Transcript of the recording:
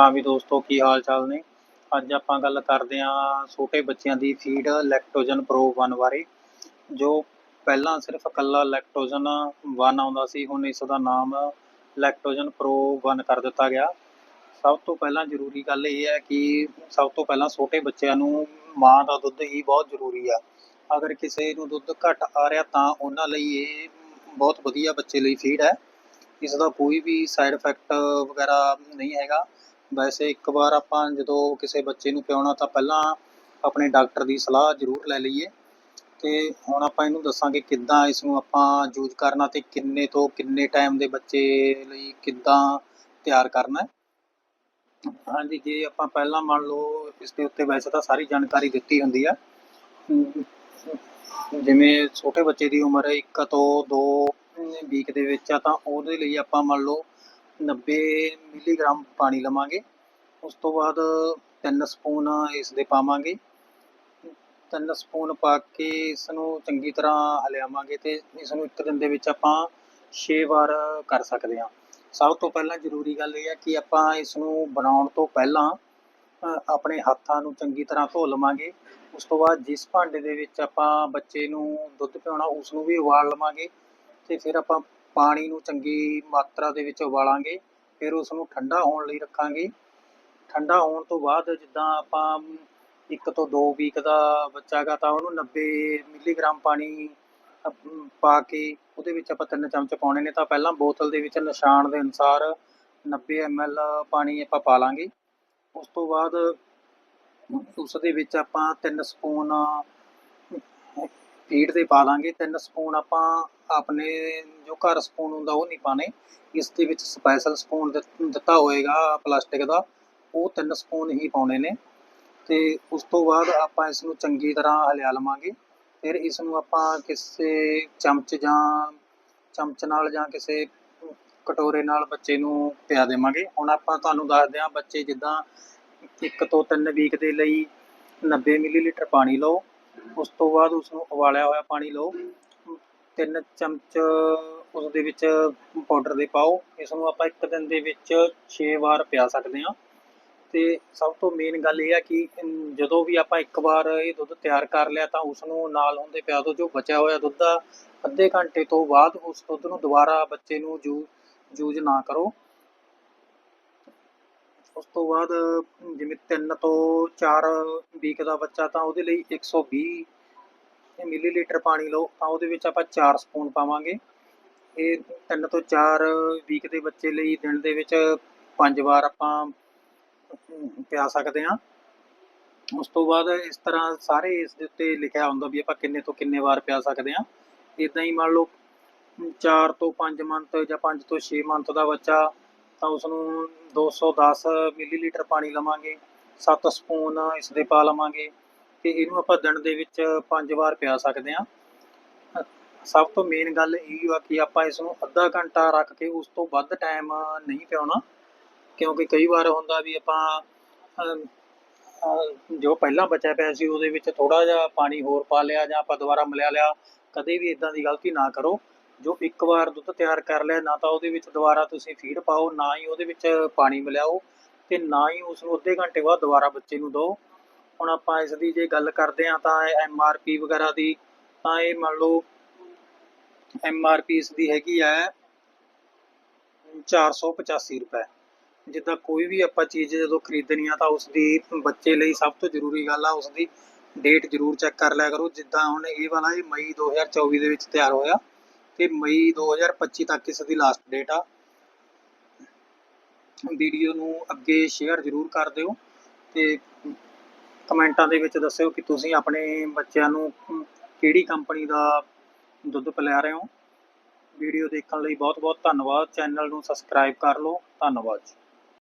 ਹਾਂ ਵੀ ਦੋਸਤੋ, ਕੀ ਹਾਲ ਚਾਲ ਨੇ? ਅੱਜ ਆਪਾਂ ਗੱਲ ਕਰਦੇ ਹਾਂ ਛੋਟੇ ਬੱਚਿਆਂ ਦੀ ਫੀਡ ਲੈਕਟੋਜਨ ਪ੍ਰੋ 1 ਬਾਰੇ, ਜੋ ਪਹਿਲਾਂ ਸਿਰਫ ਇਕੱਲਾ ਲੈਕਟੋਜਨ 1 ਆਉਂਦਾ ਸੀ, ਹੁਣ ਇਸ ਦਾ ਨਾਮ ਲੈਕਟੋਜਨ ਪ੍ਰੋ 1 ਕਰ ਦਿੱਤਾ ਗਿਆ। ਸਭ ਤੋਂ ਪਹਿਲਾਂ ਜ਼ਰੂਰੀ ਗੱਲ ਇਹ ਹੈ ਕਿ ਸਭ ਤੋਂ ਪਹਿਲਾਂ ਛੋਟੇ ਬੱਚਿਆਂ ਨੂੰ ਮਾਂ ਦਾ ਦੁੱਧ ਹੀ ਬਹੁਤ ਜ਼ਰੂਰੀ ਆ। ਅਗਰ ਕਿਸੇ ਨੂੰ ਦੁੱਧ ਘੱਟ ਆ ਰਿਹਾ ਤਾਂ ਉਹਨਾਂ ਲਈ ਇਹ ਬਹੁਤ ਵਧੀਆ ਬੱਚੇ ਲਈ ਫੀਡ ਹੈ। ਇਸ ਦਾ ਕੋਈ ਵੀ ਸਾਈਡ ਇਫੈਕਟ ਵਗੈਰਾ ਨਹੀਂ ਹੈਗਾ। ਵੈਸੇ ਇੱਕ ਵਾਰ ਆਪਾਂ ਜਦੋਂ ਕਿਸੇ ਬੱਚੇ ਨੂੰ ਪਿਆਉਣਾ ਤਾਂ ਪਹਿਲਾਂ ਆਪਣੇ ਡਾਕਟਰ ਦੀ ਸਲਾਹ ਜ਼ਰੂਰ ਲੈ ਲਈਏ। ਤੇ ਹੁਣ ਆਪਾਂ ਇਹਨੂੰ ਦੱਸਾਂਗੇ ਕਿੱਦਾਂ ਇਸ ਨੂੰ ਆਪਾਂ ਯੂਜ਼ ਕਰਨਾ ਤੇ ਕਿੰਨੇ ਤੋਂ ਕਿੰਨੇ ਟਾਈਮ ਦੇ ਬੱਚੇ ਲਈ ਕਿੱਦਾਂ ਤਿਆਰ ਕਰਨਾ। ਹੈ ਹਾਂਜੀ, ਜੇ ਆਪਾਂ ਪਹਿਲਾਂ ਮੰਨ ਲਓ ਇਸ ਦੇ ਉੱਤੇ ਵੈਸੇ ਤਾਂ ਸਾਰੀ ਜਾਣਕਾਰੀ ਦਿੱਤੀ ਹੁੰਦੀ ਆ। ਜਿਵੇਂ ਛੋਟੇ ਬੱਚੇ ਦੀ ਉਮਰ 1 ਤੋਂ 2 ਵੀਕ ਦੇ ਵਿੱਚ ਆ ਤਾਂ ਉਹਦੇ ਲਈ ਆਪਾਂ ਮੰਨ ਲਓ 90 ਮਿਲੀਗ੍ਰਾਮ ਪਾਣੀ ਲਵਾਂਗੇ। ਉਸ ਤੋਂ ਬਾਅਦ 3 ਸਪੂਨ ਇਸ ਦੇ ਪਾਵਾਂਗੇ। 3 ਸਪੂਨ ਪਾ ਕੇ ਇਸ ਨੂੰ ਚੰਗੀ ਤਰ੍ਹਾਂ ਹਲਿਆਵਾਂਗੇ ਤੇ ਇਸ ਨੂੰ ਇੱਕ ਦਿਨ ਦੇ ਵਿੱਚ ਆਪਾਂ 6 ਵਾਰ ਕਰ ਸਕਦੇ ਹਾਂ। ਸਭ ਤੋਂ ਪਹਿਲਾਂ ਜ਼ਰੂਰੀ ਗੱਲ ਇਹ ਹੈ ਕਿ ਆਪਾਂ ਇਸ ਨੂੰ ਬਣਾਉਣ ਤੋਂ ਪਹਿਲਾਂ ਆਪਣੇ ਹੱਥਾਂ ਨੂੰ ਚੰਗੀ ਤਰ੍ਹਾਂ ਧੋ ਲਵਾਂਗੇ। ਉਸ ਤੋਂ ਬਾਅਦ ਜਿਸ ਭਾਂਡੇ ਦੇ ਵਿੱਚ ਆਪਾਂ ਬੱਚੇ ਨੂੰ ਦੁੱਧ ਪਿਆਉਣਾ ਉਸ ਨੂੰ ਵੀ ਉਬਾਲ ਲਵਾਂਗੇ ਤੇ ਫਿਰ ਆਪਾਂ ਪਾਣੀ ਨੂੰ ਚੰਗੀ ਮਾਤਰਾ ਦੇ ਵਿੱਚ ਉਬਾਲਾਂਗੇ, ਫਿਰ ਉਸ ਨੂੰ ਠੰਡਾ ਹੋਣ ਲਈ ਰੱਖਾਂਗੇ। ਠੰਡਾ ਹੋਣ ਤੋਂ ਬਾਅਦ ਜਿੱਦਾਂ ਆਪਾਂ ਇੱਕ ਤੋਂ 2 ਵੀਕ ਦਾ ਬੱਚਾ ਗਾ ਤਾਂ ਉਹਨੂੰ 90 ਮਿਲੀਗ੍ਰਾਮ ਪਾਣੀ ਪਾ ਕੇ ਉਹਦੇ ਵਿੱਚ ਆਪਾਂ ਤਿੰਨ ਚਮਚ ਪਾਉਣੇ ਨੇ ਤਾਂ ਪਹਿਲਾਂ ਬੋਤਲ ਦੇ ਵਿੱਚ ਨਿਸ਼ਾਨ ਦੇ ਅਨੁਸਾਰ 90 ml ਪਾਣੀ ਆਪਾਂ ਪਾ ਲਾਂਗੇ। ਉਸ ਤੋਂ ਬਾਅਦ ਉਸ ਦੇ ਵਿੱਚ ਆਪਾਂ 3 ਸਪੂਨ ਫੀਡ ਦੇ ਪਾ ਲਾਂਗੇ। 3 ਸਪੂਨ ਆਪਾਂ ਆਪਣੇ ਜੋ ਘਰ ਸਪੂਨ ਹੁੰਦਾ ਉਹ ਨਹੀਂ ਪਾਣੇ ਇਸ ਦੇ ਵਿੱਚ ਸਪੈਸ਼ਲ ਸਪੂਨ ਦਿੱਤਾ ਹੋਏਗਾ ਪਲਾਸਟਿਕ ਦਾ। ਉਹ ਤਿੰਨ ਸਪੂਨ ਹੀ ਪਾਉਣੇ ਨੇ। ਤੇ ਉਸ ਤੋਂ ਬਾਅਦ ਆਪਾਂ ਇਸ ਨੂੰ ਚੰਗੀ ਤਰ੍ਹਾਂ ਹਲਿਆ ਲਵਾਂਗੇ। ਫਿਰ ਇਸ ਨੂੰ ਆਪਾਂ ਕਿਸੇ ਚਮਚ ਜਾਂ ਚਮਚ ਨਾਲ ਜਾਂ ਕਿਸੇ ਕਟੋਰੇ ਨਾਲ ਬੱਚੇ ਨੂੰ ਪਿਆ ਦੇਵਾਂਗੇ। ਹੁਣ ਆਪਾਂ ਤੁਹਾਨੂੰ ਦੱਸਦੇ ਹਾਂ ਬੱਚੇ ਜਿੱਦਾਂ ਇੱਕ ਤੋਂ ਤਿੰਨ ਵੀਕ ਦੇ ਲਈ 90 ਮਿਲੀਲੀਟਰ ਪਾਣੀ ਲਓ। ਉਸ ਤੋਂ ਬਾਅਦ ਉਸ ਨੂੰ ਉਬਾਲਿਆ ਹੋਇਆ ਪਾਣੀ ਲਓ। ਤਿੰਨ ਚਮਚ ਉਸ ਦੇ ਵਿੱਚ ਪਾਊਡਰ ਦੇ ਪਾਓ। ਇਸ ਨੂੰ ਆਪਾਂ ਇੱਕ ਦਿਨ ਦੇ ਵਿੱਚ 6 ਵਾਰ ਪਿਆ ਸਕਦੇ ਹਾਂ। ਤੇ ਸਭ ਤੋਂ ਮੇਨ ਗੱਲ ਇਹ ਹੈ ਕਿ ਜਦੋਂ ਵੀ ਆਪਾਂ ਇੱਕ ਵਾਰ ਇਹ ਦੁੱਧ ਤਿਆਰ ਕਰ ਲਿਆ ਤਾਂ ਉਸ ਨੂੰ ਨਾਲ ਹੁੰਦੇ ਪਿਆ ਦੋ ਜੋ ਬਚਿਆ ਹੋਇਆ ਦੁੱਧ ਆ ਅੱਧੇ ਘੰਟੇ ਤੋਂ ਬਾਅਦ ਉਸ ਦੁੱਧ ਨੂੰ ਦੁਬਾਰਾ ਬੱਚੇ ਨੂੰ ਯੂ ਯੂਜ਼ ਨਾ ਕਰੋ। ਉਸ ਤੋਂ ਬਾਅਦ ਜਿਵੇਂ 3 ਤੋਂ 4 ਵੀਕ ਦਾ ਬੱਚਾ ਤਾਂ ਉਹਦੇ ਲਈ 120 ਮਿਲੀਲੀਟਰ ਪਾਣੀ ਲਓ, ਤਾਂ ਉਹਦੇ ਵਿੱਚ ਆਪਾਂ 4 ਸਪੂਨ ਪਾਵਾਂਗੇ। ਇਹ ਤਿੰਨ ਤੋਂ ਚਾਰ ਵੀਕ ਦੇ ਬੱਚੇ ਲਈ ਦਿਨ ਦੇ ਵਿੱਚ ਪੰਜ ਵਾਰ ਆਪਾਂ ਪਿਆ ਸਕਦੇ ਹਾਂ। ਉਸ ਤੋਂ ਬਾਅਦ ਇਸ ਤਰ੍ਹਾਂ ਸਾਰੇ ਇਸ ਦੇ ਉੱਤੇ ਲਿਖਿਆ ਹੁੰਦਾ ਵੀ ਆਪਾਂ ਕਿੰਨੇ ਤੋਂ ਕਿੰਨੇ ਵਾਰ ਪਿਆ ਸਕਦੇ ਹਾਂ। ਇਦਾਂ ਹੀ ਮੰਨ ਲਓ 4 ਤੋਂ 5 ਮੰਥ ਜਾਂ 5 ਤੋਂ 6 ਮੰਥ ਦਾ ਬੱਚਾ, ਤਾਂ ਉਸ ਨੂੰ 210 ਮਿਲੀਲੀਟਰ ਪਾਣੀ ਲਵਾਂਗੇ। 7 ਸਪੂਨ ਇਸ ਦੇ ਪਾ ਲਵਾਂਗੇ। ਤੇ ਇਹਨੂੰ ਆਪਾਂ ਦਿਨ ਦੇ ਵਿੱਚ ਪੰਜ ਵਾਰ ਪਿਆ ਸਕਦੇ ਹਾਂ। ਸਭ ਤੋਂ ਮੇਨ ਗੱਲ ਇਹ ਆ ਕਿ ਆਪਾਂ ਇਸ ਨੂੰ ਅੱਧਾ ਘੰਟਾ ਰੱਖ ਕੇ ਉਸ ਤੋਂ ਵੱਧ ਟਾਈਮ ਨਹੀਂ ਪਿਆਉਣਾ, ਕਿਉਂਕਿ ਕਈ ਵਾਰ ਹੁੰਦਾ ਵੀ ਆਪਾਂ ਜੋ ਪਹਿਲਾਂ ਬਚਿਆ ਪਿਆ ਸੀ ਉਹਦੇ ਵਿੱਚ ਥੋੜਾ ਜਿਹਾ ਪਾਣੀ ਹੋਰ ਪਾ ਲਿਆ ਜਾਂ ਆਪਾਂ ਦੁਬਾਰਾ ਮਿਲਾ ਲਿਆ, ਕਦੇ ਵੀ ਇਦਾਂ ਦੀ ਗਲਤੀ ਨਾ ਕਰੋ। ਜੋ ਇੱਕ ਵਾਰ ਦੁੱਧ ਤਿਆਰ ਕਰ ਲਿਆ, ਨਾ ਤਾਂ ਉਹਦੇ ਵਿੱਚ ਦੁਬਾਰਾ ਤੁਸੀਂ ਫੀਡ ਪਾਓ, ਨਾ ਹੀ ਉਹਦੇ ਵਿੱਚ ਪਾਣੀ ਮਿਲਾਓ ਤੇ ਨਾ ਹੀ ਉਸ ਨੂੰ ਅੱਧੇ ਘੰਟੇ ਬਾਅਦ ਦੁਬਾਰਾ ਬੱਚੇ ਨੂੰ ਦਿਓ। ਹੁਣ ਆਪਾਂ ਇਸ ਦੀ ਜੇ ਗੱਲ ਕਰਦੇ ਹਾਂ ਤਾਂ ਐਮ ਆਰ ਪੀ ਵਗੈਰਾ ਦੀ, ਤਾਂ ਇਹ ਮੰਨ ਲਓ ਐਮ ਆਰ ਪੀ ਇਸ ਦੀ ਹੈਗੀ ਹੈ 485 ਰੁਪਏ। ਜਿੱਦਾਂ ਕੋਈ ਵੀ ਆਪਾਂ ਚੀਜ਼ ਜਦੋਂ ਖਰੀਦਣੀ ਆ ਤਾਂ ਉਸ ਦੀ ਬੱਚੇ ਲਈ ਸਭ ਤੋਂ ਜ਼ਰੂਰੀ ਗੱਲ ਆ, ਉਸ ਦੀ ਡੇਟ ਜ਼ਰੂਰ ਚੈੱਕ ਕਰ ਲਿਆ ਕਰੋ। ਜਿੱਦਾਂ ਹੁਣ ਇਹ ਵਾਲਾ ਇਹ ਮਈ 2024 ਦੇ ਵਿੱਚ ਤਿਆਰ ਹੋਇਆ ਤੇ ਮਈ 2025 ਤੱਕ ਇਸ ਦੀ ਲਾਸਟ ਡੇਟ ਆ। ਵੀਡੀਓ ਨੂੰ ਅੱਗੇ ਸ਼ੇਅਰ ਜ਼ਰੂਰ ਕਰ ਦਿਓ ਤੇ ਕਮੈਂਟਾਂ ਦੇ ਵਿੱਚ ਦੱਸਿਓ ਕਿ ਤੁਸੀਂ ਆਪਣੇ ਬੱਚਿਆਂ ਨੂੰ ਕਿਹੜੀ ਕੰਪਨੀ ਦਾ ਦੁੱਧ ਪਿਲਾ ਰਹੇ ਹੋ। ਵੀਡੀਓ ਦੇਖਣ ਲਈ ਬਹੁਤ ਬਹੁਤ ਧੰਨਵਾਦ। ਚੈਨਲ ਨੂੰ ਸਬਸਕ੍ਰਾਈਬ ਕਰ ਲਓ। ਧੰਨਵਾਦ ਜੀ।